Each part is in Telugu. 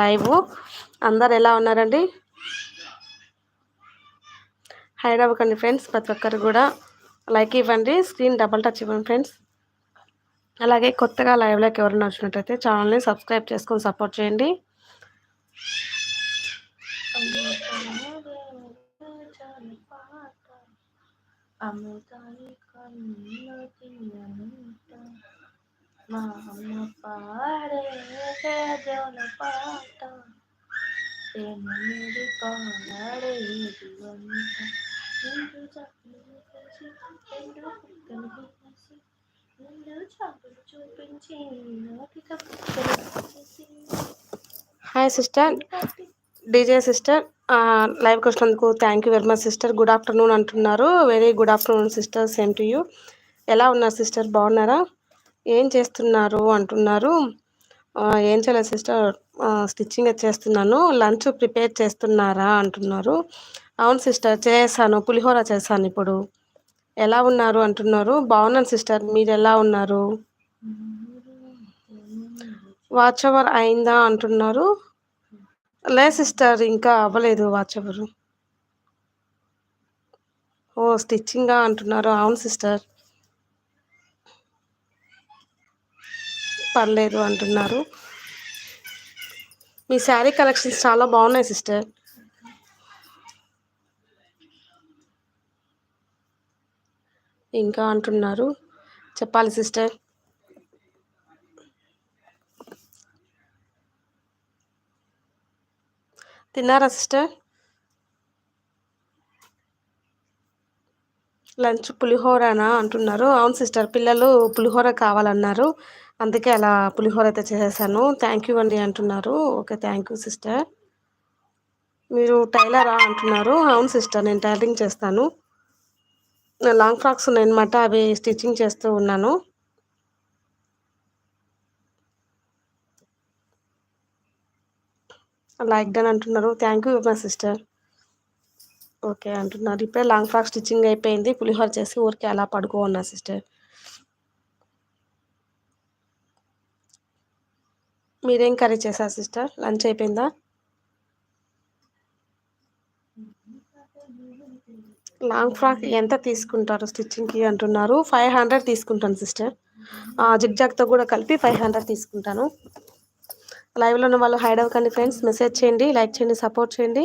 లైవ్. అందరు ఎలా ఉన్నారండి? హైడ్ అవ్వకండి ఫ్రెండ్స్ ప్రతి ఒక్కరు కూడా లైక్ ఇవ్వండి స్క్రీన్ డబల్ టచ్ ఇవ్వండి ఫ్రెండ్స్. అలాగే కొత్తగా లైవ్లోకి ఎవరైనా వచ్చినట్టయితే ఛానల్ని సబ్స్క్రైబ్ చేసుకొని సపోర్ట్ చేయండి. మా అమ్మ హాయ్ సిస్టర్ డీజే సిస్టర్ లైవ్కి వచ్చినందుకు thank you very much sister good afternoon అంటున్నారు. Very good afternoon sister same to you ఎలా ఉన్నారు సిస్టర్ బాగున్నారా? ఏం చేస్తున్నారు అంటున్నారు. ఏం చేయలేదు సిస్టర్ స్టిచ్చింగ్ చేస్తున్నాను. లంచ్ ప్రిపేర్ చేస్తున్నారా అంటున్నారు. అవును సిస్టర్ చేశాను. పులిహోర చేశాను ఇప్పుడు. ఎలా ఉన్నారు అంటున్నారు. బాగున్నాను సిస్టర్ మీరు ఎలా ఉన్నారు? వాచ్ అవర్ అయిందా అంటున్నారు. లే సిస్టర్ ఇంకా అవ్వలేదు వాచ్ ఓ స్టిచ్చింగా అంటున్నారు. అవును సిస్టర్. పర్లేదు అంటున్నారు. మీ శారీ కలెక్షన్స్ చాలా బాగున్నాయి సిస్టర్. ఇంకా అంటున్నారు. చెప్పాలి సిస్టర్. తిన్నారా సిస్టర్? లంచ్ పులిహోరనా అంటున్నారు. అవును సిస్టర్ పిల్లలు పులిహోర కావాలన్నారు. అందుకే అలా పులిహోర అయితే చేసేసాను. థ్యాంక్ యూ అండి అంటున్నారు. Okay thank you sister. మీరు టైలరా అంటున్నారు. అవును సిస్టర్ నేను టైలరింగ్ చేస్తాను. లాంగ్ ఫ్రాక్స్ ఉన్నాయన్నమాట. అవి స్టిచ్చింగ్ చేస్తూ ఉన్నాను. లైక్ డన్ అంటున్నారు. Thank you my sister okay అంటున్నారు. ఇప్పుడే లాంగ్ ఫ్రాక్ స్టిచ్చింగ్ అయిపోయింది. పులిహోర చేసి ఊరికే అలా పడుకో ఉన్నా సిస్టర్ మీరేం కర్రీ చేశారు సిస్టర్ లంచ్ అయిపోయిందా? లాంగ్ ఫ్రాక్ ఎంత తీసుకుంటారు స్టిచ్చింగ్కి అంటున్నారు. ఫైవ్ హండ్రెడ్ తీసుకుంటాను సిస్టర్ జిగ్జాగ్తో కూడా కలిపి ఫైవ్ హండ్రెడ్ తీసుకుంటాను. లైవ్లో ఉన్న వాళ్ళు హైడ్ అవ్వకండి ఫ్రెండ్స్. మెసేజ్ చేయండి లైక్ చేయండి సపోర్ట్ చేయండి.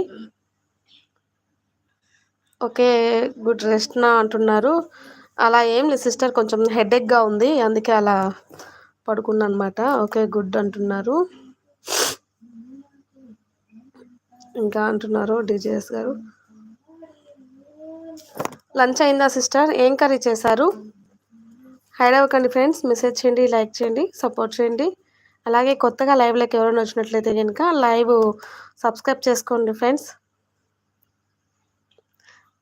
ఓకే గుడ్ రెస్ట్నా అంటున్నారు. అలా ఏం లేదు సిస్టర్ కొంచెం హెడేక్గా ఉంది. అందుకే అలా పడుకున్నా అనమాట ఓకే గుడ్ అంటున్నారు. ఇంకా అంటున్నారు డిజేఎస్ గారు. లంచ్ అయిందా సిస్టర్? ఏం కర్రీ చేశారు? హైడ్ అవ్వకండి ఫ్రెండ్స్. మెసేజ్ చేయండి లైక్ చేయండి సపోర్ట్ చేయండి. అలాగే కొత్తగా లైవ్లోకి ఎవరైనా వచ్చినట్లయితే కనుక లైవ్ సబ్స్క్రైబ్ చేసుకోండి ఫ్రెండ్స్.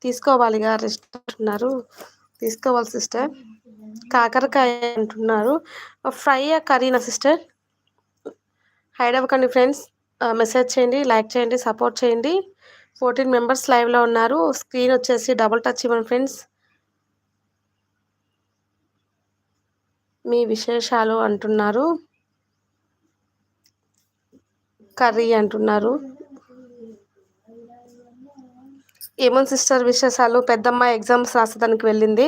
తీసుకోవాలిగా రెస్ట్ అంటున్నారు తీసుకోవాలి సిస్టర్. కాకరకాయ అంటున్నారు. ఫ్రై కర్రీనా సిస్టర్? హైడ్ అవ్వకండి ఫ్రెండ్స్. మెసేజ్ చేయండి లైక్ చేయండి సపోర్ట్ చేయండి. ఫోర్టీన్ మెంబర్స్ లైవ్లో ఉన్నారు. స్క్రీన్ వచ్చేసి డబుల్ టచ్ ఇవ్వండి ఫ్రెండ్స్. మీ విశేషాలు అంటున్నారు. కర్రీ అంటున్నారు. ఏమో సిస్టర్ విశేషాలు. పెద్దమ్మాయి ఎగ్జామ్స్ రాసేదానికి వెళ్ళింది.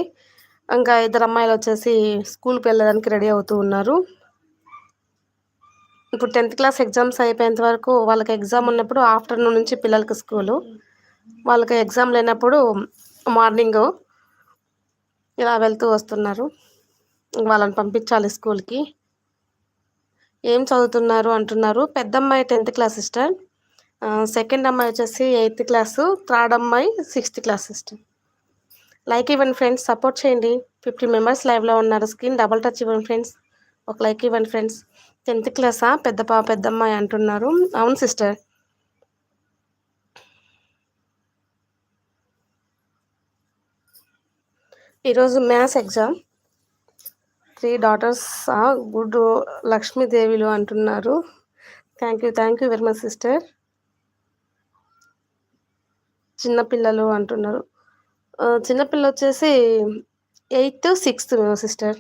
ఇంకా ఇద్దరు అమ్మాయిలు వచ్చేసి స్కూల్కి వెళ్ళడానికి రెడీ అవుతూ ఉన్నారు. ఇప్పుడు టెన్త్ క్లాస్ ఎగ్జామ్స్ అయిపోయేంత వరకు వాళ్ళకి ఎగ్జామ్ ఉన్నప్పుడు ఆఫ్టర్నూన్ నుంచి పిల్లలకి స్కూలు. వాళ్ళకి ఎగ్జామ్ లేనప్పుడు మార్నింగ్ ఇలా వెళ్తూ వస్తున్నారు. వాళ్ళని పంపించాలి స్కూల్కి. ఏం చదువుతున్నారు అంటున్నారు. పెద్దమ్మాయి టెన్త్ క్లాస్ సిస్టర్. సెకండ్ అమ్మాయి వచ్చేసి ఎయిత్ క్లాసు థర్డ్ అమ్మాయి సిక్స్త్ క్లాస్ సిస్టర్. లైక్ ఇవ్వండి ఫ్రెండ్స్ సపోర్ట్ చేయండి. ఫిఫ్టీ మెంబర్స్ లైవ్లో ఉన్నారు స్క్రీన్ డబల్ టచ్ ఇవ్వండి ఫ్రెండ్స్. ఒక లైక్ ఇవ్వండి ఫ్రెండ్స్. టెన్త్ క్లాసా? పెద్ద పా పెద్దమ్మాయి అంటున్నారు. అవును సిస్టర్. ఈరోజు maths exam. Three daughters good లక్ష్మీదేవిలు అంటున్నారు. Thank you thank you very much sister. చిన్నపిల్లలు అంటున్నారు. చిన్నపిల్ల వచ్చేసి ఎయిత్ సిక్స్త్ సిస్టర్.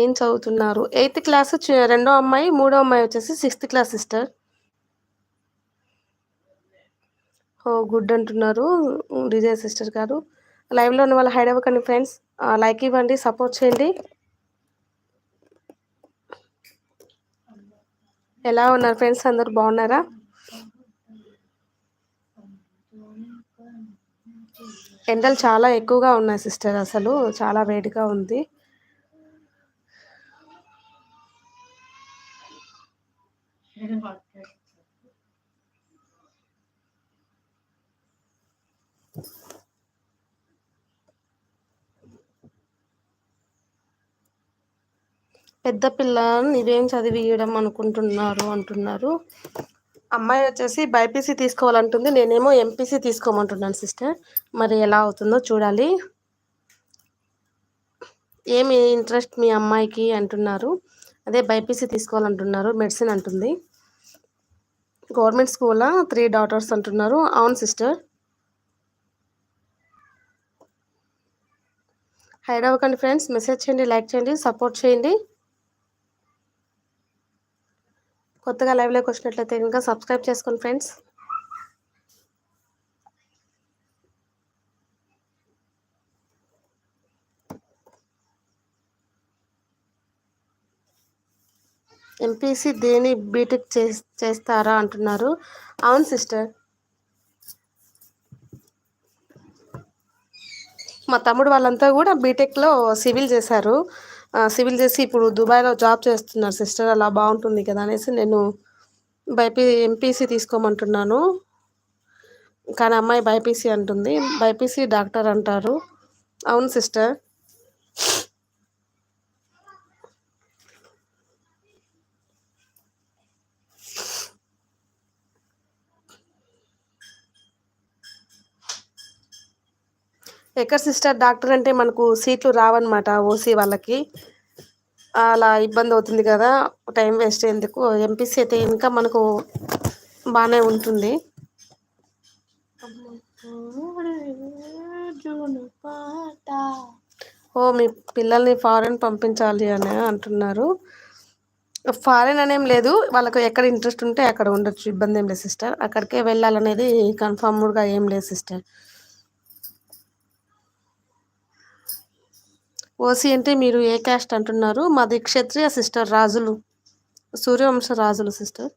ఏం చదువుతున్నారు? ఎయిత్ క్లాస్ రెండో అమ్మాయి మూడో అమ్మాయి వచ్చేసి సిక్స్త్ క్లాస్ సిస్టర్ ఓ గుడ్ అంటున్నారు డిజే సిస్టర్ గారు. లైవ్లో ఉన్న వాళ్ళు హైడ్ అవ్వకండి ఫ్రెండ్స్. లైక్ ఇవ్వండి సపోర్ట్ చేయండి. ఎలా ఉన్నారు ఫ్రెండ్స్? అందరు బాగున్నారా? ఎండలు చాలా ఎక్కువగా ఉన్నాయి సిస్టర్ అసలు. చాలా వేడిగా ఉంది. పెద్ద పిల్ల ఇవేం చదివియడం అనుకుంటున్నారు అంటున్నారు. అమ్మాయి వచ్చేసి బైపీసీ తీసుకోవాలంటుంది. నేనేమో ఎంపీసీ తీసుకోమంటున్నాను సిస్టర్. మరి ఎలా అవుతుందో చూడాలి. ఏమి ఇంట్రెస్ట్ మీ అమ్మాయికి అంటున్నారు. అదే బైపీసీ తీసుకోవాలంటున్నారు. మెడిసిన్ అంటుంది. గవర్నమెంట్ స్కూల్లో త్రీ డాటర్స్ అంటున్నారు. అవును సిస్టర్. హైడ్ అవ్వకండి ఫ్రెండ్స్ మెసేజ్ చేయండి లైక్ చేయండి సపోర్ట్ చేయండి. కొత్తగా లైవ్లోకి వచ్చినట్లయితే ఇంకా సబ్స్క్రైబ్ చేసుకోండి ఫ్రెండ్స్ ఎంపీసీ దేని బీటెక్ చేస్తారా అంటున్నారు. అవును సిస్టర్ మా తమ్ముడు వాళ్ళంతా కూడా బీటెక్లో సివిల్ చేశారు. సివిల్ చేసి ఇప్పుడు దుబాయ్లో జాబ్ చేస్తున్నారు. సిస్టర్ అలా బాగుంటుంది కదా అనేసి నేను బైపీ ఎంపీసీ తీసుకోమంటున్నాను. కానీ అమ్మాయి బైపీసీ అంటుంది. బైపీసీ డాక్టర్ అంటారు. అవును సిస్టర్. ఎక్కడ సిస్టర్ డాక్టర్ అంటే మనకు సీట్లు రావన్నమాట ఓసీ వాళ్ళకి. అలా ఇబ్బంది అవుతుంది కదా టైం వేస్ట్ ఎందుకు ఎంపీసీ అయితే ఇంకా మనకు బాగానే ఉంటుంది. ఓ మీ పిల్లల్ని ఫారెన్ పంపించాలి అని అంటున్నారు. ఫారెన్ అనేం లేదు వాళ్ళకు ఎక్కడ ఇంట్రెస్ట్ ఉంటే అక్కడ ఉండొచ్చు ఇబ్బంది ఏం లేదు సిస్టర్. అక్కడికే వెళ్ళాలనేది కన్ఫర్మ్డ్గా ఏం లేదు సిస్టర్. ఓసీ అంటే మీరు ఏ క్యాస్ట్ అంటున్నారు? మాది క్షత్రియ సిస్టర్ రాజులు. సూర్యవంశ రాజులు సిస్టర్.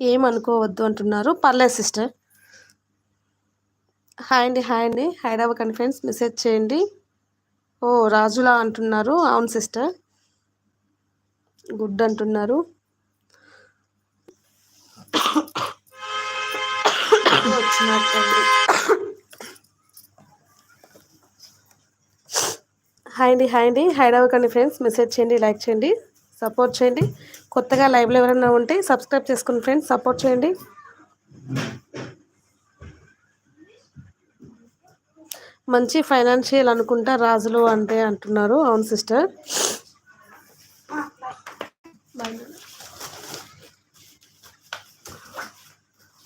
ఏమనుకోవద్దు అంటున్నారు. పర్లేదు సిస్టర్. హాయ్ అండి హాయ్ అండి. హైదరాబాద్ ఫ్రెండ్స్ మెసేజ్ చేయండి. ఓ రాజులా అంటున్నారు. అవును సిస్టర్. గుడ్ అంటున్నారు. హాయ్ అండి హాయ్ అండి. హైడ్ అవ్వకండి ఫ్రెండ్స్ మెసేజ్ చేయండి లైక్ చేయండి సపోర్ట్ చేయండి. కొత్తగా లైవ్లో ఎవరైనా ఉంటే సబ్స్క్రైబ్ చేసుకుని ఫ్రెండ్స్ సపోర్ట్ చేయండి. మంచి ఫైనాన్షియల్ అనుకుంటా రాజులు అంటే అంటున్నారు. అవును సిస్టర్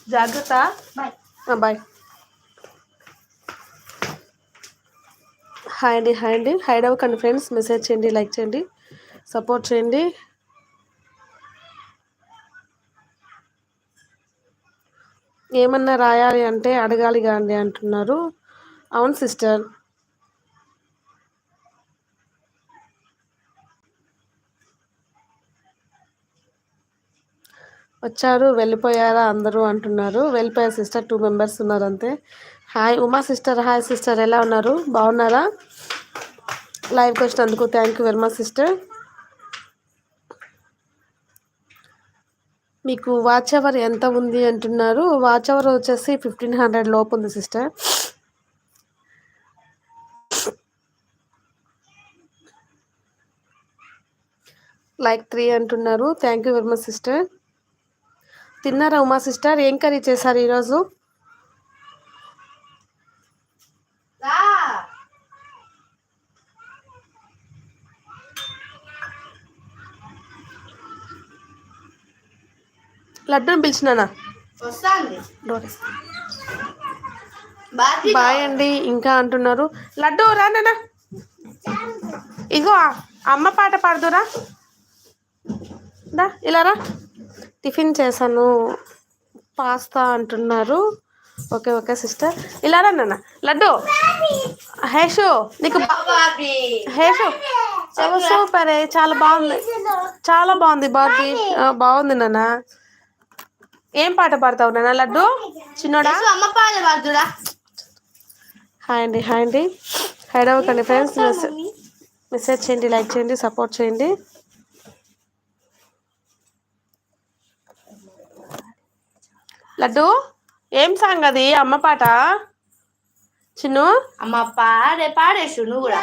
జాగ్రత్త. బాయ్ బాయ్ హాయ్ అండి హాయ్ అండి. హైడ్ అవ్వకండి ఫ్రెండ్స్ మెసేజ్ చేయండి లైక్ చేయండి. సపోర్ట్ చేయండి. ఏమన్నా రాయాలి అంటే అడగాలి కాండి అంటున్నారు. అవును సిస్టర్ వచ్చారు వెళ్ళిపోయారా అందరూ అంటున్నారు. వెళ్ళిపోయారు సిస్టర్ టూ మెంబర్స్ ఉన్నారు అంతే hi Uma sister hi sister ఎలా ఉన్నారు? బాగున్నారా? లైవ్కి వచ్చినందుకు thank you very much sister మీకు వాచ్ అవర్ ఎంత ఉంది అంటున్నారు. వాచ్ అవర్ వచ్చేసి ఫిఫ్టీన్ హండ్రెడ్ లోపు ఉంది సిస్టర్ లైక్ త్రీ అంటున్నారు. Thank you very much sister తిన్నారా ఉమా సిస్టర్? ఏం కర్రీ చేశారు ఈరోజు? లడ్డూని పిలిచినానా? బాయ్ అండి ఇంకా అంటున్నారు. లడ్డు రా నాన్న. ఇగో అమ్మ పాట పాడుదురా. దా ఇలా రా. టిఫిన్ చేశాను. పాస్తా అంటున్నారు. Okay okay sister. ఇలా నాన్న. లడ్డు. హేషు నీకు హేషు చాలా సూపర్ చాలా బాగుంది. చాలా బాగుంది బాబీ. బాగుంది నాన్న. ఏం పాట పాడతావు నాన్న? లడ్డు? చిన్నోడా? హాయ్ అండి హాయ్ అండి. హైడ్ అవ్వకండి ఫ్రెండ్స్. మెసేజ్ మెసేజ్ చేయండి లైక్ చేయండి సపోర్ట్ చేయండి. లడ్డు? ఏం సాంగ్ అది అమ్మ పాట? చిన్ను? అమ్మ పాడే పాడేసు నువ్వు కూడా.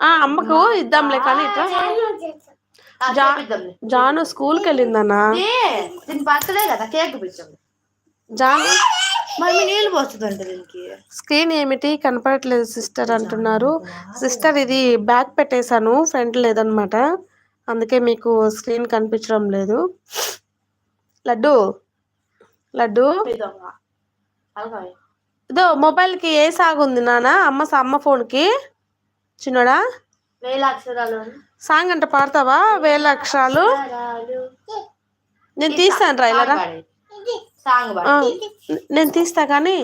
ఆ అమ్మకు ఇద్దాంలే కానీ ఇట్లా. జాను స్కూల్కి వెళ్ళిందన్నా. ఏ, దీని బర్త్డే కదా కేక్ పిచ్చాం జాను? మరి నీళ్ళు పోస్తుందంట దీనికి. స్క్రీన్ ఏమిటి? కనపడట్లేదు సిస్టర్ అంటున్నారు. సిస్టర్ ఇది బ్యాక్ పెట్టేశాను ఫ్రంట్ లేదనమాట. అందుకే మీకు స్క్రీన్ కనిపించడం లేదు. లడ్డు? లడ్డు. ఇదో మొబైల్కి ఏ సాగు ఉంది నాన్న అమ్మ అమ్మ ఫోన్కి? చిన్నోడా? సాంగ్ అంటే పాడతావా? వేల అక్షరాలు. నేను తీస్తాను రా ఇలా నేను తీస్తా కానీ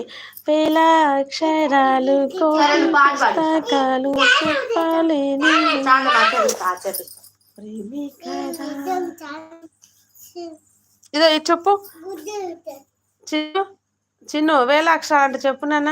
వేల అక్షరాలు. పుస్తకాలు చెప్పలేని సాంగ్ పాడు చెప్పు ఇదో ఇది చెప్పు. చిన్ను చిన్ను వేల అక్షరాలు అంటే చెప్పు నాన్న.